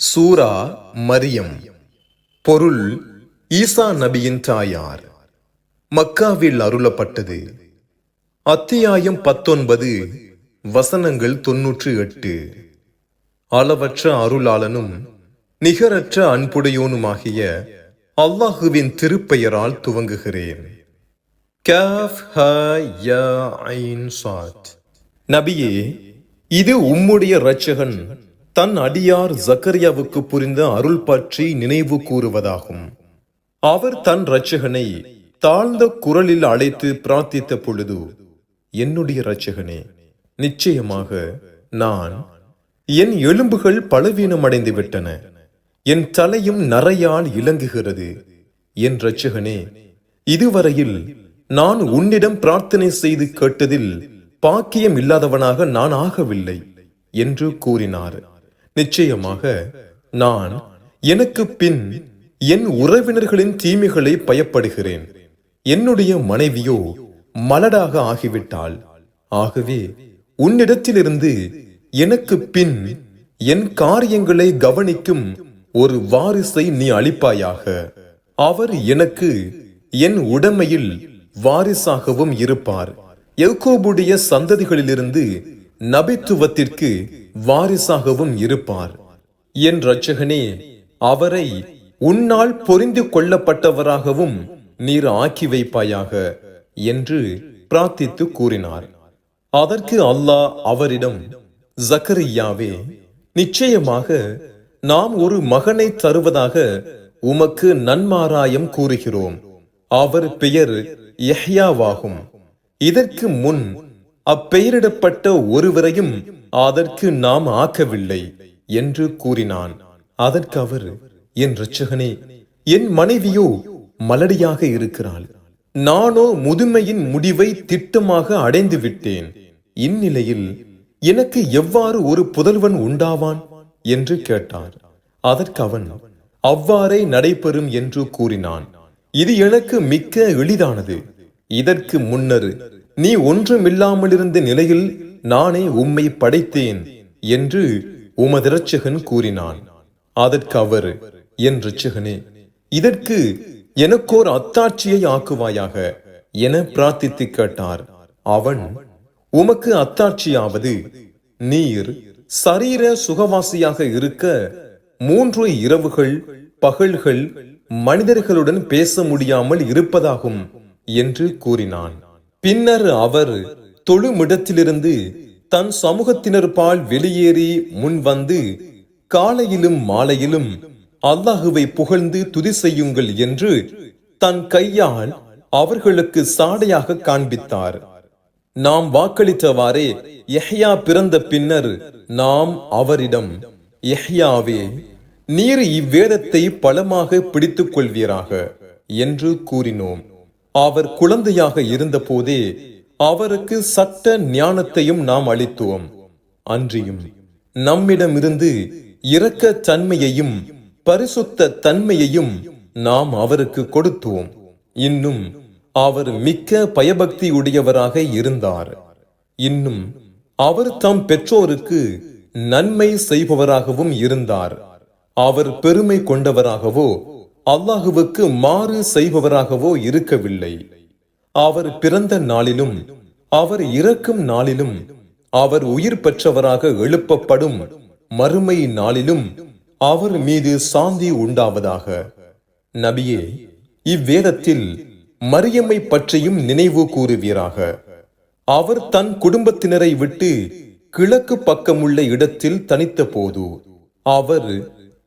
சூரா மரியம். பொருள் ஈசா நபியின் தாயார். மக்காவில் அருளப்பட்டது. அத்தியாயம் பத்தொன்பது வசனங்கள் தொன்னூற்று எட்டு. அளவற்ற அருளாளனும் நிகரற்ற அன்புடையோனுமாகிய அல்லாஹுவின் திருப்பெயரால் துவங்குகிறேன். ஹ ஐன் சாத். நபியே இது உம்முடைய இரட்சகன். தன் அடியார் ஜக்கரியாவுக்கு புரிந்த அருள் பற்றி நினைவு கூறுவதாகும். அவர் தன் இரட்சகனை தாழ்ந்த குரலில் அழைத்து பிரார்த்தித்த பொழுது என்னுடைய இரட்சகனே நிச்சயமாக நான் என் எலும்புகள் பலவீனமடைந்து விட்டன என் தலையும் நரையால் இலங்குகிறது என் இரட்சகனே இதுவரையில் நான் உன்னிடம் பிரார்த்தனை செய்து கேட்டதில் பாக்கியம் இல்லாதவனாக நான் ஆகவில்லை என்று கூறினார். நிச்சயமாக நான் எனக்கு பின் என் உறவினர்களின் தீமைகளை பயப்படுகிறேன். என்னுடைய மனைவியோ மலடாக ஆகிவிட்டாள். ஆகவே உன்னிடத்திலிருந்து எனக்கு பின் என் காரியங்களை கவனிக்கும் ஒரு வாரிசை நீ அளிப்பாயாக. அவர் எனக்கு என் உடமையில் வாரிசாகவும் இருப்பார். எவ்கோபுடைய சந்ததிகளிலிருந்து நபித்துவத்திற்கு வாரிசாகவும் இருப்பார். என் ரட்சகனே அவரை உன்னால் பொரிந்து கொள்ளப்பட்டவராகவும் நீர் ஆக்கி வைப்பாயாக என்று பிரார்த்தித்து கூறினார். அதற்கு அல்லாஹ் அவரிடம் ஜக்கரியாவே நிச்சயமாக நாம் ஒரு மகனை தருவதாக உமக்கு நன்மாராயம் கூறுகிறோம். அவர் பெயர் எஹ்யாவாகும் இதற்கு முன் அப்பெயரிடப்பட்ட ஒருவரையும் அதற்கு நாம் ஆக்கவில்லை என்று கூறினான். அதற்கு அவர் என் இரட்சகனே என் மனைவியோ மலடியாக இருக்கிறாள். நானோ முதுமையின் முடிவை திட்டமாக அடைந்து விட்டேன். இந்நிலையில் எனக்கு எவ்வாறு ஒரு புதல்வன் உண்டாவான்? என்று கேட்டார். அதற்கு அவன் அவ்வாறே நடைபெறும் என்று கூறினான். இது எனக்கு மிக்க எளிதானது. இதற்கு முன்னர் நீ ஒன்றுமில்லாமலிருந்த நிலையில் நானே உம்மை படைத்தேன் என்று உமது இரட்சகன் கூறினான். அதற்கு அவர் என் இரட்சகனே இதற்கு எனக்கோர் அத்தாட்சியை ஆக்குவாயாக என பிரார்த்தித்து கேட்டார். அவன் உமக்கு அத்தாட்சியாவது நீர் சரீர சுகவாசியாக இருக்க மூன்று இரவுகள் பகல்கள் மனிதர்களுடன் பேச முடியாமல் இருப்பதாகும் என்று கூறினான். பின்னர் அவர் தொழுமிடத்திலிருந்து தன் சமூகத்தினர் பால் வெளியேறி முன் வந்து காலையிலும் மாலையிலும் அல்லாஹுவை புகழ்ந்து துதி செய்யுங்கள் என்று தன் கையால் அவர்களுக்கு சாடையாக காண்பித்தார். நாம் வாக்களித்தவாறே எஹ்யா பிறந்த பின்னர் நாம் அவரிடம் எஹ்யாவே நீர் இவ்வேதத்தை பலமாக பிடித்துக் கொள்வீராக என்று கூறினோம். அவர் குழந்தையாக இருந்தபோதே அவருக்கு சட்ட ஞானத்தையும் நாம் அளித்தோம். அன்றியும் நம்மிடமிருந்து இரக்க தன்மையையும் பரிசுத்த தன்மையையும் நாம் அவருக்கு கொடுத்தோம். இன்னும் அவர் மிக்க பயபக்தி உடையவராக இருந்தார். இன்னும் அவர் தம் பெற்றோருக்கு நன்மை செய்பவராகவும் இருந்தார். அவர் பெருமை கொண்டவராகவோ அல்லாஹுவுக்கு மாறு செய்பவராகவோ இருக்கவில்லை. அவர் பிறந்த நாளிலும் அவர் இறக்கும் நாளிலும் அவர் உயிர் பெற்றவராக எழுப்பப்படும் மறுமை நாளிலும் அவர் மீது சாந்தி உண்டாவதாக. நபியே இவ்வேதத்தில் மரியம்மை பற்றியும் நினைவு கூறுவீராக. அவர் தன் குடும்பத்தினரை விட்டு கிழக்கு பக்கமுள்ள இடத்தில் தனித்த போது அவர்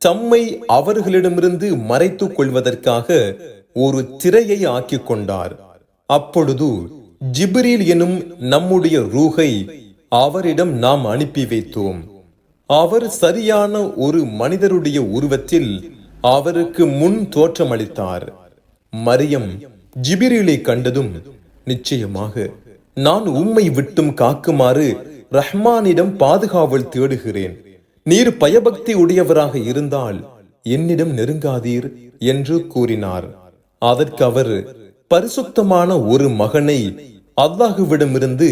தம்மை அவர்களிடமிருந்து மறைத்துக் கொள்வதற்காக ஒரு திரையை ஆக்கிக் கொண்டார் அப்பொழுது ஜிப்ரீல் எனும் நம்முடைய ரூகை அவரிடம் நாம் அனுப்பி வைத்தோம். அவர் சரியான ஒரு மனிதருடைய உருவத்தில் அவருக்கு முன் தோற்றமளித்தார். மரியம் ஜிபிரிலை கண்டதும் நிச்சயமாக நான் உம்மை விட்டும் காக்குமாறு ரஹ்மானிடம் பாதுகாவல் தேடுகிறேன். நீர் பயபக்தி உடையவராக இருந்தால் என்னிடம் நெருங்காதீர் என்று கூறினார். அதற்கு அவர் பரிசுத்தமான ஒரு மகனை அல்லாஹுவிடமிருந்து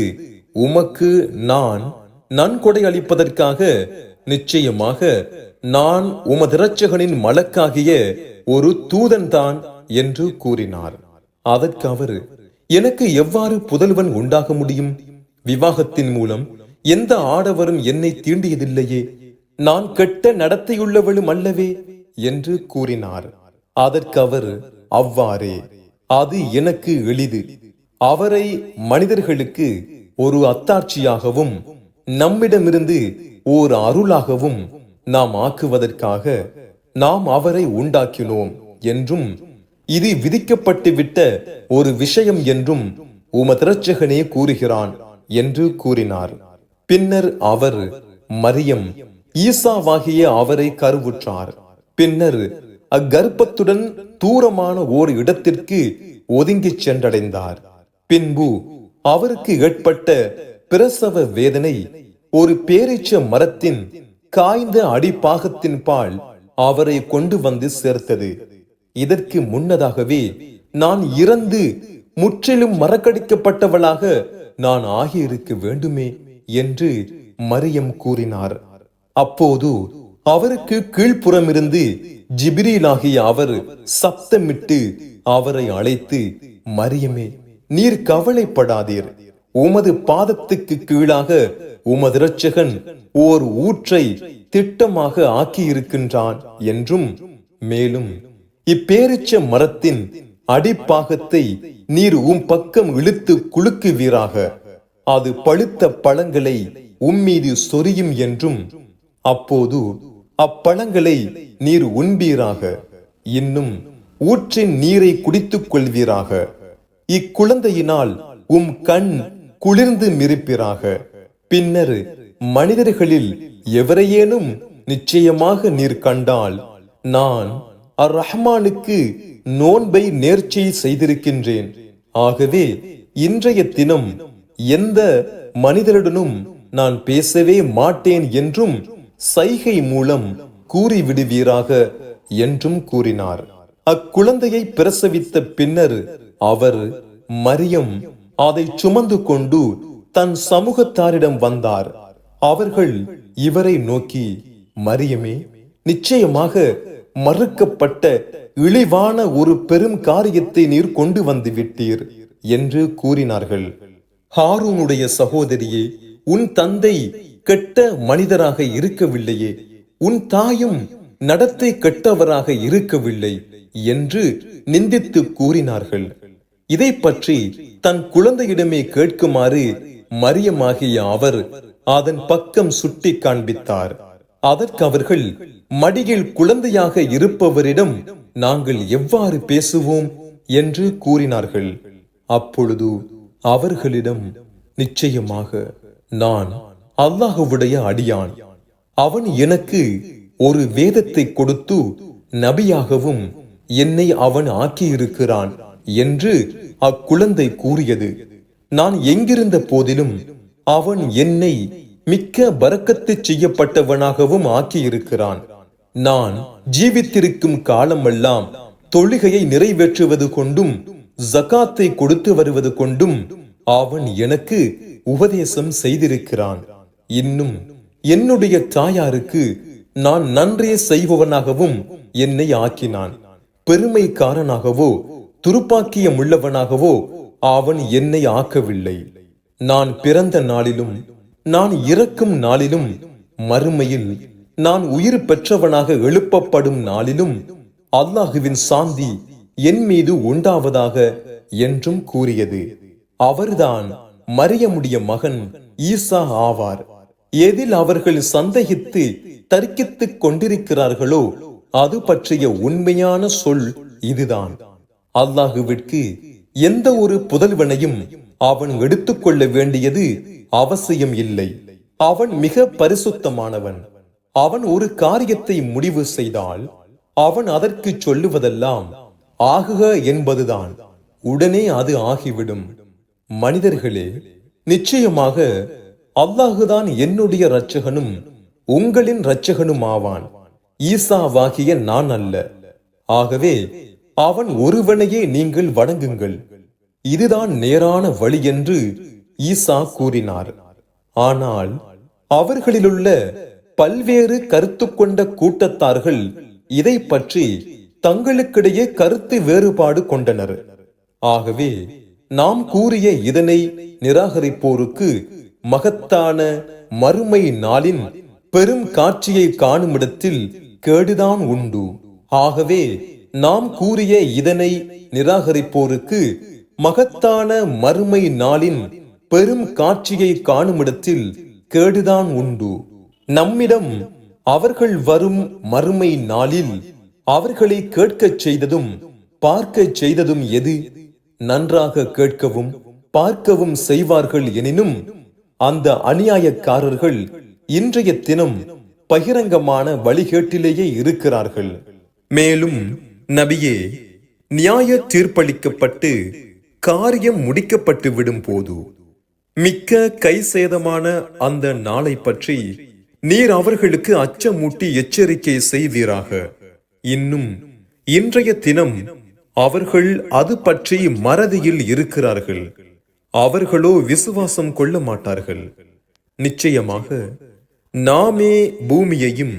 உமக்கு நான் நன்கொடை அளிப்பதற்காக நிச்சயமாக நான் உமதிரச்சகனின் மலக்காகிய ஒரு தூதன்தான் என்று கூறினார். அதற்கு அவர் எனக்கு எவ்வாறு புதல்வன் உண்டாக முடியும்? விவாகத்தின் மூலம் எந்த ஆடவரும் என்னை தீண்டியதில்லையே. நான் கெட்ட நடத்தையுள்ளவளும் அல்லவே என்று கூறினார். அதற்கு அவர் அவ்வாறே அது எனக்கு எளிது. அவரை மனிதர்களுக்கு ஒரு அத்தாட்சியாகவும் நம்மிடமிருந்து ஓர் அருளாகவும் நாம் ஆக்குவதற்காக நாம் அவரை உண்டாக்கினோம் என்றும் இது விதிக்கப்பட்டுவிட்ட ஒரு விஷயம் என்றும் உமதிரட்சகனே கூறுகிறான் என்று கூறினார். பின்னர் அவர் மரியம் ஈசாவாகிய அவரை கருவுற்றார். பின்னர் அக்கர்ப்பத்துடன் தூரமான ஓர் இடத்திற்கு ஒதுங்கிச் சென்றடைந்தார். பின்பு அவருக்கு ஏற்பட்ட பிரசவ வேதனை ஒரு பேரீச்ச மரத்தின் காய்ந்த அடிப்பாகத்தின் பால் அவரை கொண்டு வந்து சேர்த்தது. இதற்கு முன்னதாகவே நான் இறந்து முற்றிலும் மறக்கடிக்கப்பட்டவளாக நான் ஆகியிருக்க வேண்டுமே என்று மரியம் கூறினார். அப்போது அவருக்கு கீழ்ப்புறமிருந்து ஜிபிரீலாகிய அவர் சப்தமிட்டு அவரை அழைத்து மரியமே நீர் கவலைப்படாதீர். உமது பாதத்துக்கு கீழாக உமது இரட்சகன் ஓர் ஊற்றை திட்டமாக ஆக்கியிருக்கின்றான் என்றும் மேலும் இப்பேரிச்ச மரத்தின் அடிப்பாகத்தை நீர் உம் பக்கம் இழுத்து குலுக்குவீராக. அது பழுத்த பழங்களை உம்மீது சொரியும் என்றும் அப்போது அப்பழங்களை நீர் உண்பீராக இன்னும் ஊற்றின் நீரை குடித்துக் கொள்வீராக. இக்குழந்தையினால் உம் கண் குளிர்ந்து மிருப்பிராக. பின்னர் மனிதர்களில் எவரையேனும் நிச்சயமாக நீர் கண்டால் நான் அர் ரஹ்மானுக்கு நோன்பை நேர்ச்சி செய்திருக்கின்றேன். ஆகவே இன்றைய தினம் எந்த மனிதருடனும் நான் பேசவே மாட்டேன் என்றும் சைகை மூலம் கூறிவிடுவீராக என்றும் கூறினார். அக்குழந்தையை பிரசவித்த பின்னர் அவர் மரியம் அதை சுமந்து கொண்டு தன் சமூகத்தாரிடம் வந்தார். அவர்கள் இவரை நோக்கி மரியமே நிச்சயமாக மறுக்கப்பட்ட இழிவான ஒரு பெரும் காரியத்தை நீர் கொண்டு வந்து விட்டீர் என்று கூறினார்கள். ஹாரூனுடைய சகோதரியே உன் தந்தை கெட்ட மனிதராக இருக்கவில்லையே. உன் தாயும் நடத்தை கெட்டவராக இருக்கவில்லை என்று நிந்தித்து கூறினார்கள். இதை பற்றி தன் குழந்தையிடமே கேட்குமாறு மரியமாகிய அவர் அதன் பக்கம் சுட்டி காண்பித்தார். அதற்கு அவர்கள் மடியில் குழந்தையாக இருப்பவரிடம் நாங்கள் எவ்வாறு பேசுவோம்? என்று கூறினார்கள். அப்பொழுது அவர்களிடம் நிச்சயமாக நான் அல்லாஹுவுடைய அடியான். அவன் எனக்கு ஒரு வேதத்தை கொடுத்து நபியாகவும் என்னை அவன் ஆக்கியிருக்கிறான் என்று அக்குழந்தை கூறியது. நான் எங்கிருந்த போதிலும் அவன் என்னை மிக்க பறக்கத்து செய்யப்பட்டவனாகவும் ஆக்கியிருக்கிறான். நான் ஜீவித்திருக்கும் காலமெல்லாம் தொழுகையை நிறைவேற்றுவது கொண்டும் ஜகாத்தை கொடுத்து வருவது கொண்டும் அவன் எனக்கு உபதேசம் செய்திருக்கிறான். இன்னும் என்னுடைய தாயாருக்கு நான் நன்றே செய்பவனாகவும் என்னை ஆக்கினான். பெருமைக்காரனாகவோ துருப்பாக்கியம் உள்ளவனாகவோ அவன் என்னை ஆக்கவில்லை. நான் பிறந்த நாளிலும் நான் இறக்கும் நாளிலும் மறுமையில் நான் உயிர் பெற்றவனாக எழுப்பப்படும் நாளிலும் அல்லாஹுவின் சாந்தி என் மீது உண்டாவதாக என்றும் கூறியது. அவர்தான் மரியமுடைய மகன் ஈசா ஆவார். எதில் அவர்கள் சந்தேகித்து தர்க்கித்துக் கொண்டிருக்கிறார்களோ அது பற்றிய உண்மையான சொல் இதுதான். அல்லாஹுவிற்கு எந்த ஒரு புதல்வனையும் அவன் எடுத்துக்கொள்ள வேண்டியது அவசியம் இல்லை. அவன் மிக பரிசுத்தமானவன். அவன் ஒரு காரியத்தை முடிவு செய்தால் அவன் அதற்கு சொல்லுவதெல்லாம் ஆகுக என்பதுதான். உடனே அது ஆகிவிடும். மனிதர்களே நிச்சயமாக அல்லாஹுதான் என்னுடைய இரட்சகனும் உங்களின் இரட்சகனும் ஆவான் ஈசாவாகிய நான் அல்ல. ஆகவே அவன் ஒருவனையே நீங்கள் வணங்குங்கள். இதுதான் நேரான வழி என்று ஈசா கூறினார். ஆனால் அவர்களிலுள்ள பல்வேறு கருத்து கொண்ட கூட்டத்தார்கள் இதை பற்றி தங்களுக்கிடையே கருத்து வேறுபாடு கொண்டனர். ஆகவே நாம் கூறிய இதனை நிராகரிப்போருக்கு மகத்தான மறுமை நாளின் பெரும் காட்சியை காணுமிடத்தில் கேடுதான் உண்டு. ஆகவே நாம் கூறிய இதனை நிராகரிப்போருக்கு மகத்தான மறுமை நாளின் பெரும் காட்சியை காணுமிடத்தில் கேடுதான் உண்டு. நம்மிடம் அவர்கள் வரும் மறுமை நாளில் அவர்களை கேட்கச் செய்ததும் பார்க்கச் செய்ததும் எது? நன்றாக கேட்கவும் பார்க்கவும் செய்வார்கள் எனினும் அந்த அநியாயக்காரர்கள் இன்றைய தினம் பகிரங்கமான வழிகேட்டிலேயே இருக்கிறார்கள். மேலும் நபியே நியாய தீர்ப்பளிக்கப்பட்டு காரியம் முடிக்கப்பட்டு விடும் போது மிக்க கை சேதமான அந்த நாளை பற்றி நீர் அவர்களுக்கு அச்சமூட்டி எச்சரிக்கை செய்வீராக. இன்னும் இன்றைய தினம் அவர்கள் அது பற்றி மறதியில் இருக்கிறார்கள். அவர்களோ விசுவாசம் கொள்ள மாட்டார்கள் நிச்சயமாக நாமே பூமியையும்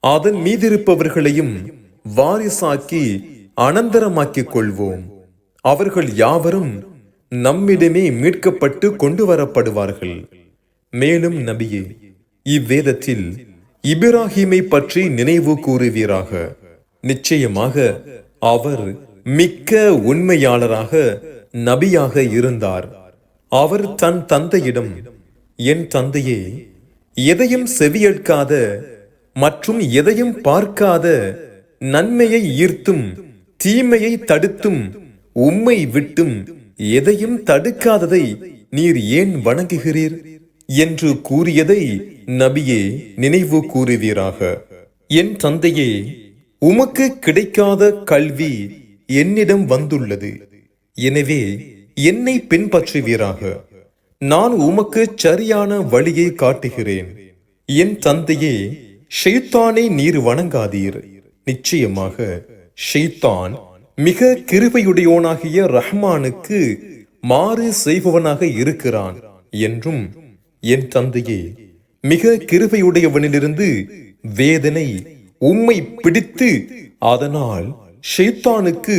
அதன் மீதிருப்பவர்களையும் வாரிசாக்கி அனந்தரமாக்கிக் கொள்வோம். அவர்கள் யாவரும் நம்மிடமே மீட்கப்பட்டு கொண்டு வரப்படுவார்கள் மேலும் நபியே இவ்வேதத்தில் இப்ராஹிமை பற்றி நினைவு கூறுவீராக. நிச்சயமாக அவர் மிக்க உண்மையாளராக நபியாக இருந்தார். அவர் தன் தந்தையிடம் என் தந்தையே எதையும் செவியேற்காத மற்றும் எதையும் பார்க்காத நன்மையை ஈர்த்தும் தீமையை தடுத்தும் உம்மை விட்டும் எதையும் தடுக்காததை நீர் ஏன் வணங்குகிறீர்? என்று கூறியதை நபியே நினைவு கூறுவீராக. என் தந்தையே உமக்கு கிடைக்காத கல்வி என்னிடம் வந்துள்ளது. எனவே என்னை பின்பற்றுவீராக. நான் உமக்கு சரியான வழியை காட்டுகிறேன். என் தந்தையே ஷெய்தானை நீர் வணங்காதீர். நிச்சயமாக ஷெய்தான் மிக கிருபையுடையோனாகிய ரஹ்மானுக்கு மாறு செய்பவனாக இருக்கிறான் என்றும் என் தந்தையே மிக கிருபையுடையவனிலிருந்து வேதனை உம்மை பிடித்து அதனால் ஷெய்தானுக்கு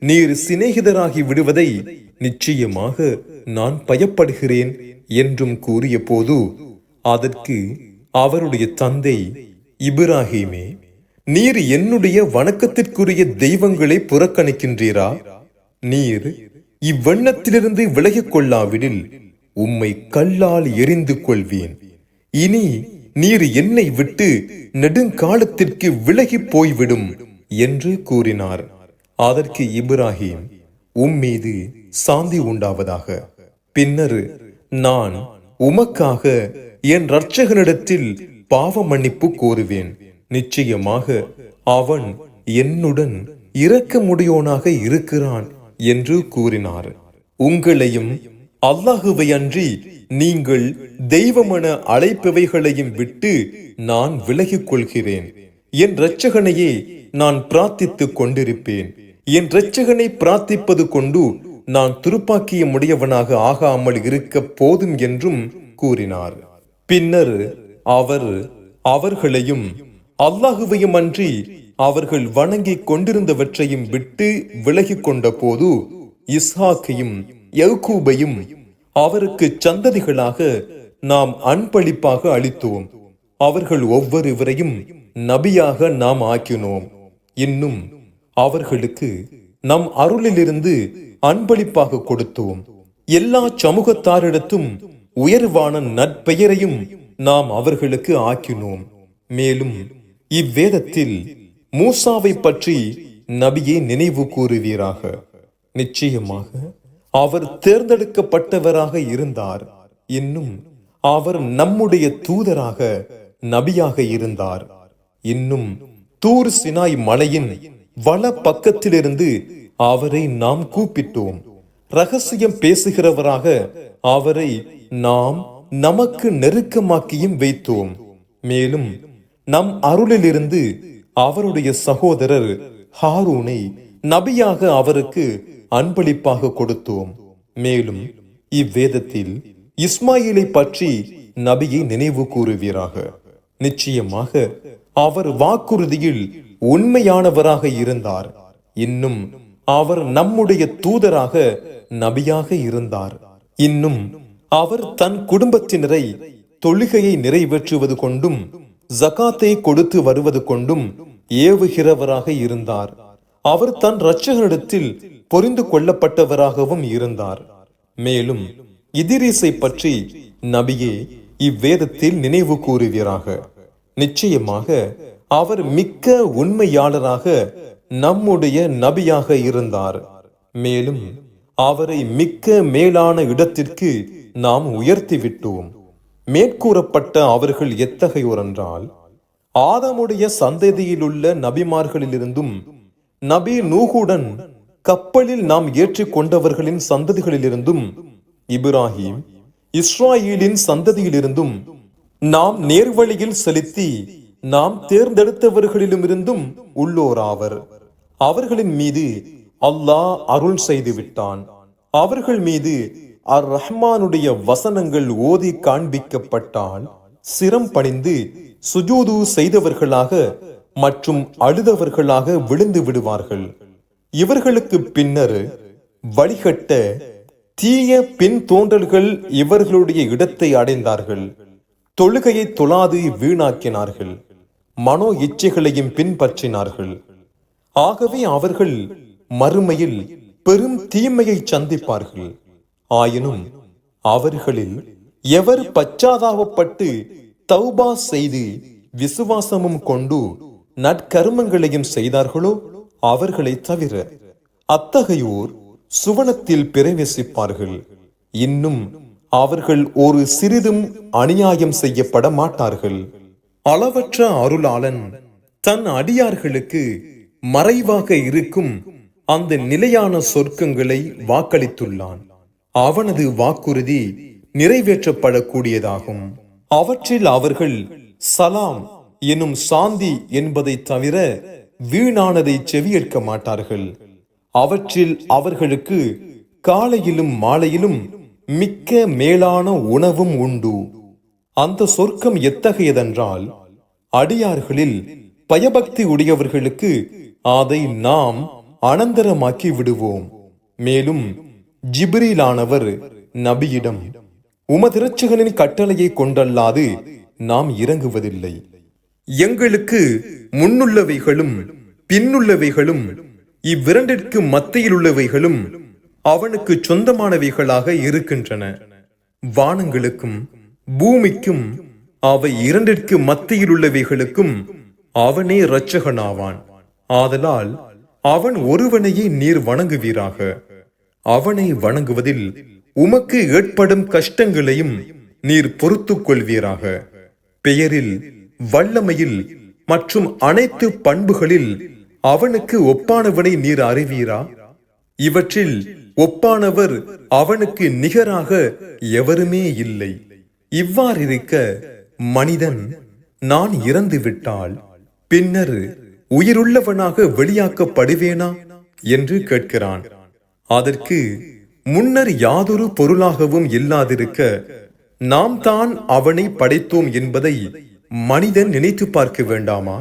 நீர் சிநேகிதராகி விடுவதை நிச்சயமாக நான் பயப்படுகிறேன் என்றும் கூறிய போது அதற்கு அவருடைய தந்தை இப்ராஹிமே நீர் என்னுடைய வணக்கத்திற்குரிய தெய்வங்களை புறக்கணிக்கின்றீரா? நீர் இவ்வண்ணத்திலிருந்து விலகிக் கொள்ளாவிடில் உம்மை கல்லால் எரிந்து கொள்வேன். இனி நீர் என்னை விட்டு நெடுங்காலத்திற்கு விலகி போய்விடும் என்று கூறினார். அதற்கு இப்ராஹிம் உம் மீது சாந்தி உண்டாவதாக. பின்னர் நான் உமக்காக என் இரட்சகனிடத்தில் பாவ மன்னிப்பு கோருவேன். நிச்சயமாக அவன் என்னுடன் இரக்கமுடையோனாக இருக்கிறான் என்று கூறினார். உங்களையும் அல்லாஹுவை அன்றி நீங்கள் தெய்வமென அழைப்பவைகளையும் விட்டு நான் விலகிக் கொள்கிறேன் என் இரட்சகனையே நான் பிரார்த்தித்துக் கொண்டிருப்பேன். என் இரட்சகனை பிரார்த்திப்பது கொண்டு நான் துருப்பாக்கிய முடையவனாக ஆகாமல் இருக்க போதும் என்றும் கூறினார். பின்னர் அவர் அவர்களையும் அல்லாஹுவையும் அன்றி அவர்கள் வணங்கிக் கொண்டிருந்தவற்றையும் விட்டு விலகிக் கொண்ட போது இஸ்ஹாக்கையும் யக்கூபையும் அவருக்கு சந்ததிகளாக நாம் அன்பளிப்பாக அளித்தோம். அவர்கள் ஒவ்வொருவரையும் நபியாக நாம் ஆக்கினோம். இன்னும் அவர்களுக்கு நம் அருளிலிருந்து அன்பளிப்பாக கொடுத்தோம். எல்லா சமூகத்தாரிடத்தும் உயர்வான நற்பெயரையும் நாம் அவர்களுக்கு ஆக்கினோம். மேலும் இவ்வேதத்தில் மூசாவை பற்றி நபியே நினைவு கூறுவீராக. நிச்சயமாக அவர் தேர்ந்தெடுக்கப்பட்டவராக இருந்தார். இன்னும் அவர் நம்முடைய தூதராக நபியாக இருந்தார். இன்னும் தூர் சினாய் மலையின் வல பக்கத்திலிருந்து அவரை நாம் கூப்பிட்டோம். ரகசியம் பேசுகிறவராக அவரை நாம் நமக்கு நெருக்கமாக்கியும் வைத்தோம். மேலும் நம் அருளிலிருந்து அவருடைய சகோதரர் ஹாரூனை நபியாக அவருக்கு அன்பளிப்பாக கொடுத்தோம். மேலும் இவ்வேதத்தில் இஸ்மாயிலை பற்றி நபியை நினைவு கூறுவீராக. நிச்சயமாக அவர் வாக்குறுதியில் உண்மையானவராக இருந்தார். இன்னும் அவர் நம்முடைய தூதராக நபியாக இருந்தார். இன்னும் அவர் தன் குடும்பத்தினரை தொழுகையை நிறைவேற்றுவது கொண்டும் ஜகாத்தை கொடுத்து வருவது கொண்டும் ஏவுகிறவராக இருந்தார். அவர் தன் இரட்சகரிடத்தில் பொரிந்து கொள்ளப்பட்டவராகவும் இருந்தார். மேலும் இதிரீசை பற்றி நபியே இவ்வேதத்தில் நினைவு கூறுகிறார்கள் நிச்சயமாக அவர் மிக்க உண்மையாளராக நம்முடைய நபியாக இருந்தார். மேலும் அவரை மிக்க மேலான இடத்திற்கு நாம் உயர்த்தி விட்டோம் மேற்கூறப்பட்ட அவர்கள் எத்தகையோர் என்றால் ஆதமுடைய சந்ததியிலுள்ள நபிமார்களிலிருந்தும் நபி நூகுடன் கப்பலில் நாம் ஏற்றிக் கொண்டவர்களின் சந்ததிகளிலிருந்தும் இப்ராஹிம் இஸ்ராயலின் சந்ததியிலிருந்தும் நாம் நேர்வழியில் செலுத்தி நாம் தேர்ந்தெடுத்தவர்களிலும் இருந்தும் உள்ளோராவர் அவர்களின் மீது அல்லாஹ் அருள் செய்து விட்டான். அவர்கள் மீது அர் ரஹ்மானுடைய வசனங்கள் ஓதி காண்பிக்கப்பட்டால் சிரம் பணிந்து சுஜூது செய்தவர்களாக மற்றும் அழுதவர்களாக விழுந்து விடுவார்கள். இவர்களுக்கு பின்னர் வழிகட்ட தீய பின் தோன்றல்கள் இவர்களுடைய இடத்தை அடைந்தார்கள். தொழுகையை தொழாது வீணாக்கினார்கள். மனோ இச்சைகளையும் பின்பற்றினார்கள். ஆகவே அவர்கள் மறுமையில் பெரும் தீமையை சந்திப்பார்கள். ஆயினும் அவர்களில் எவர் பச்சாதாபப்பட்டு தௌபா செய்து விசுவாசமும் கொண்டு நற்கருமங்களையும் செய்தார்களோ அவர்களை தவிர அத்தகையோர் சுவனத்தில் பிரவேசிப்பார்கள். இன்னும் அவர்கள் ஒரு சிறிதும் அநியாயம் செய்யப்பட மாட்டார்கள். அளவற்ற அருளாளன் தன் அடியார்களுக்கு மறைவாக இருக்கும் அந்த நிலையான சொர்க்கங்களை வாக்களித்துள்ளான். அவனது வாக்குறுதி நிறைவேற்றப்படக்கூடியதாகும். அவற்றில் அவர்கள் சலாம் எனும் சாந்தி என்பதை தவிர வீணானதை செவியேற்க மாட்டார்கள். அவற்றில் அவர்களுக்கு காலையிலும் மாலையிலும் மிக்க மேலான உணவும் உண்டு. அந்த சொர்க்கம் எத்தகையதென்றால் அடியார்களில் பயபக்தி உடையவர்களுக்கு அதை நாம் அனந்தரமாக்கி விடுவோம். மேலும் ஜிப்ரீலானவர் நபியிடம் உமதிரட்சகனின் கட்டளையை கொண்டல்லாது நாம் இறங்குவதில்லை. எங்களுக்கு முன்னுள்ளவைகளும் பின்னுள்ளவைகளும் இவ்விரண்டிற்கு மத்தியில் உள்ளவைகளும் அவனுக்கு சொந்தமானவைகளாக இருக்கின்றன. வானங்களுக்கும் பூமிக்கும் அவை இரண்டிற்கு மத்தியில் உள்ளவைகளுக்கும் அவனே இரட்சகனாவான். ஆதலால் அவன் ஒருவனையே நீர் வணங்குவீராக. அவனை வணங்குவதில் உமக்கு ஏற்படும் கஷ்டங்களையும் நீர் பொறுத்து கொள்வீராக. பெயரில் வல்லமையில் மற்றும் அனைத்து பண்புகளில் அவனுக்கு ஒப்பானவனை நீர் அறிவீரா? இவற்றில் ஒப்பானவர் அவனுக்கு நிகராக எவருமே இல்லை. இவ்வாறிருக்க மனிதன் நான் இறந்து விட்டால் பின்னர் உயிருள்ளவனாக வெளியாக்கப்படுவேனா? என்று கேட்கிறான். அதற்கு முன்னர் யாதொரு பொருளாகவும் இல்லாதிருக்க நாம் தான் அவனை படைத்தோம் என்பதை மனிதன் நினைத்து பார்க்க வேண்டாமா?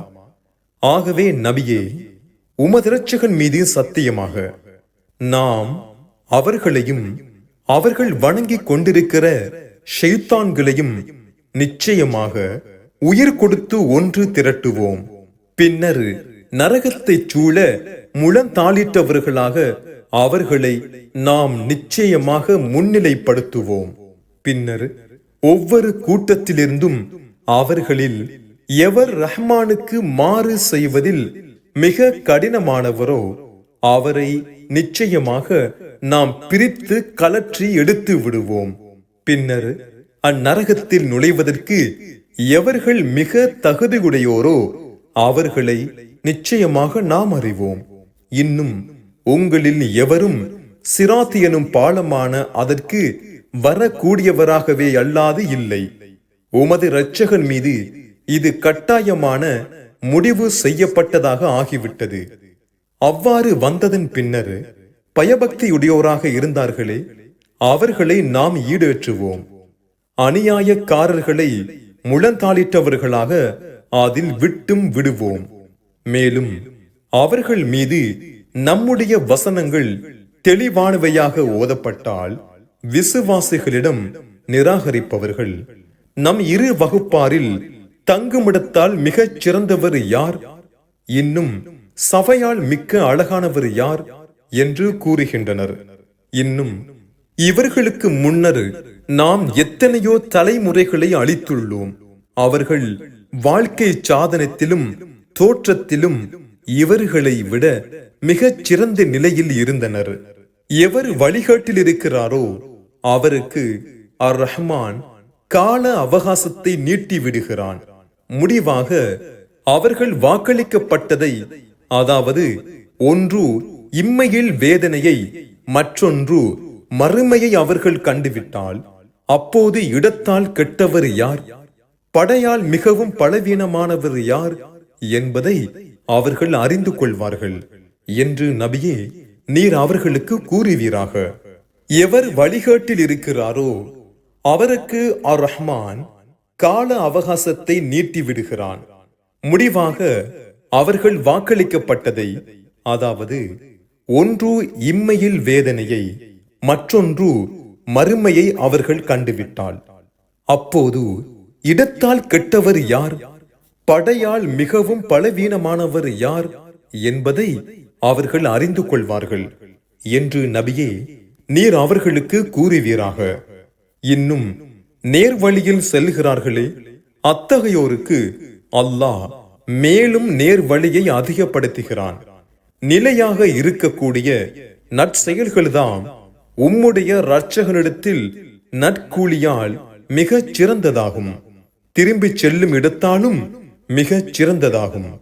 ஆகவே நபியே உமதிரட்சகன் மீது சத்தியமாக நாம் அவர்களையும் அவர்கள் வணங்கிக் கொண்டிருக்கிற ஷெய்தான்களையும் நிச்சயமாக உயிர் கொடுத்து ஒன்று திரட்டுவோம். பின்னர் நரகத்தைச் சூழ முழந்தாளிட்டவர்களாக அவர்களை நாம் நிச்சயமாக முன்னிலைப்படுத்துவோம். பின்னர் ஒவ்வொரு கூட்டத்திலிருந்தும் அவர்களில் எவர் ரஹ்மானுக்கு மாறு செய்வதில் மிக கடினமானவரோ அவரை நிச்சயமாக நாம் பிரித்து கலற்றி எடுத்து விடுவோம். பின்னர் அந்நரகத்தில் நுழைவதற்கு எவர்கள் மிக தகுதியுடையோரோ அவர்களை நிச்சயமாக நாம் அறிவோம். இன்னும் உங்களில் எவரும் சிராத்து எனும் பாலமான அதற்கு வரக்கூடியவராகவே அல்லாது இல்லை. உமது இரட்சகன் மீது இது கட்டாயமான முடிவு செய்யப்பட்டதாக ஆகிவிட்டது. அவ்வாறு வந்ததன் பின்னர் பயபக்தியுடையோராக இருந்தார்களே அவர்களை நாம் ஈடேற்றுவோம். அநியாயக்காரர்களை முழந்தாளிட்டவர்களாக அதில் விட்டும் விடுவோம். மேலும் அவர்கள் மீது நம்முடைய வசனங்கள் தெளிவானவையாக ஓதப்பட்டால் விசுவாசிகளிடம் நிராகரிப்பவர்கள். நம் இரு வகுப்பாரில் தங்குமிடத்தால் மிகச் சிறந்தவர் யார்? இன்னும் சபையால் மிக்க அழகானவர் யார் என்று கூறுகின்றனர். இன்னும் இவர்களுக்கு முன்னர் நாம் எத்தனையோ தலைமுறைகளை அளித்துள்ளோம் அவர்கள் வாழ்க்கை சாதனத்திலும் தோற்றத்திலும் இவர்களை விட மிகச் சிறந்த நிலையில் இருந்தனர். எவர் வழிகாட்டில் இருக்கிறாரோ அவருக்கு அர் ரஹ்மான் கால அவகாசத்தை நீட்டி விடுகிறான் முடிவாக அவர்கள் வாக்களிக்கப்பட்டதை அதாவது ஒன்று இம்மையில் வேதனையை மற்றொன்று மறுமையை அவர்கள் கண்டுவிட்டால் அப்போது இடத்தால் கெட்டவர் யார்? படையால் மிகவும் பலவீனமானவர் யார்? என்பதை அவர்கள் அறிந்து கொள்வார்கள். என்று நபியே நீர் அவர்களுக்கு கூறுவீராக. எவர் வழிகாட்டில் இருக்கிறாரோ அவருக்கு அர் ரஹ்மான் கால அவகாசத்தை நீட்டி விடுகிறான் முடிவாக அவர்கள் வாக்களிக்கப்பட்டதை அதாவது ஒன்று இம்மையில் வேதனையை மற்றொன்று மறுமையை அவர்கள் கண்டுவிட்டால் அப்போது இடத்தால் கெட்டவர் யார்? படையால் மிகவும் பலவீனமானவர் யார்? என்பதை அவர்கள் அறிந்து கொள்வார்கள். என்று நபியே நீர் அவர்களுக்கு கூறுவீராக. இன்னும் நேர்வழியில் செல்கிறார்களே அத்தகையோருக்கு அல்லாஹ் மேலும் நேர்வழியை அதிகப்படுத்துகிறான். நிலையாக இருக்கக்கூடிய நற்செயல்கள்தான் உம்முடைய இரட்சகனிடத்தில் நற்கூலியால் மிகச் சிறந்ததாகும். திரும்பிச் செல்லும் இடத்தாலும் மிகச் சிறந்ததாகும்.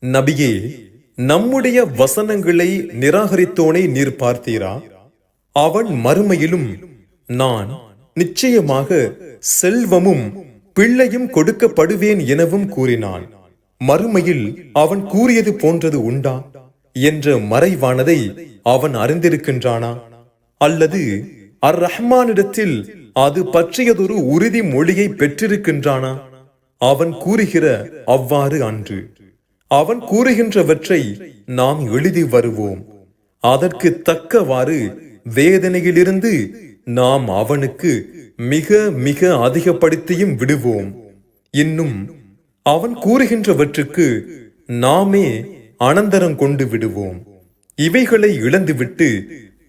நபியே நம்முடைய வசனங்களை நிராகரித்தோனை நீர் பார்த்தீரா? அவன் மறுமையிலும் நான் நிச்சயமாக செல்வமும் பிள்ளையும் கொடுக்கப்படுவேன் எனவும் கூறினான். மறுமையில் அவன் கூறியது போன்றது உண்டா? என்ற மறைவானதை அவன் அறிந்திருக்கின்றானா? அல்லது அர் ரஹ்மானிடத்தில் அது பற்றியதொரு உறுதி மொழியை பெற்றிருக்கின்றானா? அவன் கூறுகிற அவ்வாறு அன்று. அவன் கூறுகின்றவற்றை நாம் எழுதி வருவோம். அதற்கு தக்கவாறு வேதனையிலிருந்து நாம் அவனுக்கு மிக மிக அதிகப்படுத்தியும் விடுவோம். இன்னும் அவன் கூறுகின்றவற்றுக்கு நாமே அனந்தரம் கொண்டு விடுவோம். இவைகளை இழந்துவிட்டு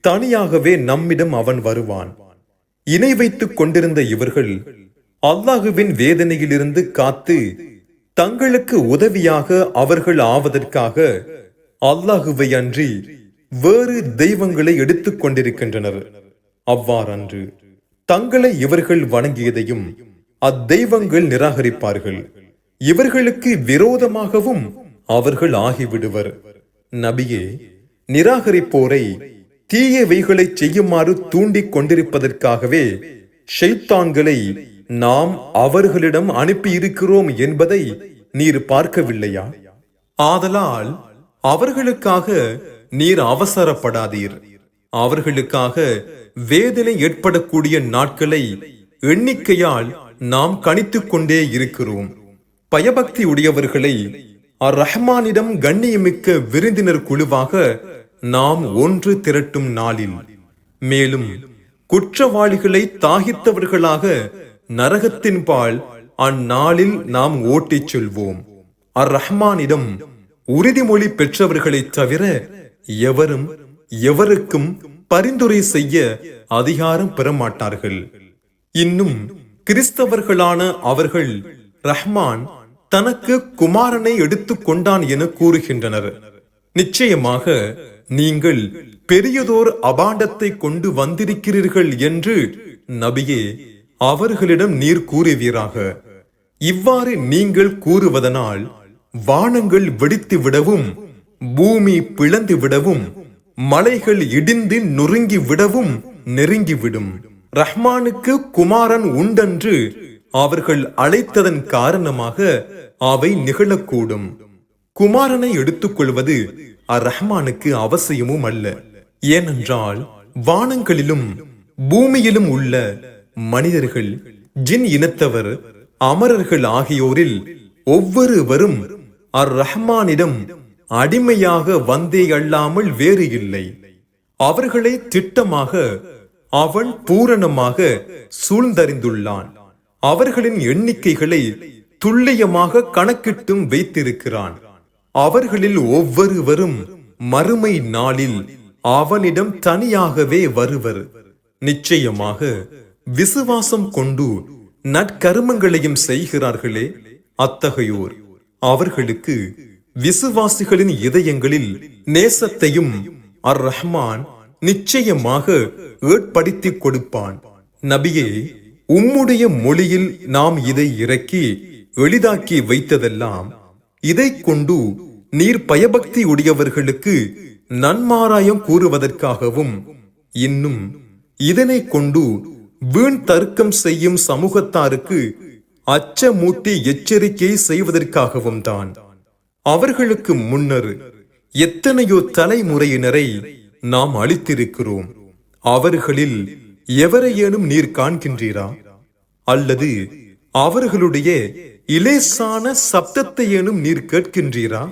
தனியாகவே நம்மிடம் அவன் வருவான். இணை வைத்துக் கொண்டிருந்த இவர்கள் அல்லாஹுவின் வேதனையிலிருந்து காத்து தங்களுக்கு உதவியாக அவர்கள் ஆவதற்காக அல்லாஹுவை அன்றி வேறு தெய்வங்களை எடுத்துக் கொண்டிருக்கின்றனர். அவ்வாறன்று தங்களை இவர்கள் வணங்கியதையும் அத்தெய்வங்கள் நிராகரிப்பார்கள். இவர்களுக்கு விரோதமாகவும் அவர்கள் ஆகிவிடுவர். நபியே நிராகரிப்போரை தீயவைகளை செய்யுமாறு தூண்டிக் கொண்டிருப்பதற்காகவே ஷைத்தான்களை நாம் அவர்களிடம் அனுப்பியிருக்கிறோம் என்பதை நீர் பார்க்கவில்லையா? ஆதலால் அவர்களுக்காக நீர் அவசரப்படாதீர். அவர்களுக்காக வேதனை ஏற்படக்கூடிய நாட்களை எண்ணிக்கையால் நாம் கணித்துக் கொண்டே இருக்கிறோம். பயபக்தி உடையவர்களை அர் ரஹ்மானிடம் கண்ணியமிக்க விருந்தினர் குழுவாக நாம் ஒன்று திரட்டும் நாளில். மேலும் குற்றவாளிகளை தாகித்தவர்களாக நரகத்தின் பால் அந்நாளில் நாம் ஓட்டிச் செல்வோம். அர் ரஹ்மானிடம் உறுதிமொழி பெற்றவர்களைத் தவிர எவரும் எவருக்கும் பரிந்துரை செய்ய அதிகாரம் பெற மாட்டார்கள் இன்னும் கிறிஸ்தவர்களான அவர்கள் ரஹ்மான் தனக்கு குமாரனை எடுத்து கொண்டான் என கூறுகின்றனர். நிச்சயமாக நீங்கள் பெரியதோர் அபாண்டத்தை கொண்டு வந்திருக்கிறீர்கள் என்று நபியே அவர்களிடம் நீர் கூறுவீராக. இவ்வாறு நீங்கள் கூறுவதனால் வானங்கள் வெடித்து விடவும் பூமி பிளந்து விடவும் மலைகள் இடிந்து நொறுங்கி விடவும் நெருங்கிவிடும். ரஹ்மானுக்கு குமாரன் உண்டென்று அவர்கள் அழைத்ததன் காரணமாக அவை நிகழக்கூடும். குமாரனை எடுத்துக்கொள்வது அர் ரஹ்மானுக்கு அவசியமும் அல்ல. ஏனென்றால் வானங்களிலும் பூமியிலும் உள்ள மனிதர்கள் ஜின் இனத்தவர் அமரர்கள் ஆகியோரில் ஒவ்வொருவரும் அர் ரஹ்மானிடம் அடிமையாக வந்தே அல்லாமல் வேறு இல்லை. அவர்களை திட்டமாக அவன் பூரணமாக சூழ்ந்தறிந்துள்ளான். அவர்களின் எண்ணிக்கைகளை துல்லியமாக கணக்கிட்டும் வைத்திருக்கிறான். அவர்களில் ஒவ்வொருவரும் மறுமை நாளில் அவனிடம் தனியாகவே வருவர். நிச்சயமாக விசுவாசம் கொண்டு நற்கருமங்களையும் செய்கிறார்களே அத்தகையோர். அவர்களுக்கு விசுவாசிகளின் இதயங்களில் நேசத்தையும் அர் ரஹ்மான் நிச்சயமாக ஏற்படுத்திக் கொடுப்பான். நபியே உம்முடைய மொழியில் நாம் இதை இறக்கி எளிதாக்கி வைத்ததெல்லாம் இதைக் கொண்டு நீர் பயபக்தி உடையவர்களுக்கு நன்மாராயம் கூறுவதற்காகவும் இன்னும் இதனை கொண்டு வீண் தர்க்கம் செய்யும் சமூகத்தாருக்கு அச்சமூட்டி எச்சரிக்கை செய்வதற்காகவும் தான். அவர்களுக்கு முன்னர் எத்தனையோ தலைமுறையினரை நாம் அளித்திருக்கிறோம். அவர்களில் எவரையேனும் நீர் காண்கின்றீரா? அல்லது அவர்களுடைய இலேசான சப்தத்தையேனும் நீர் கேட்கின்றீரா?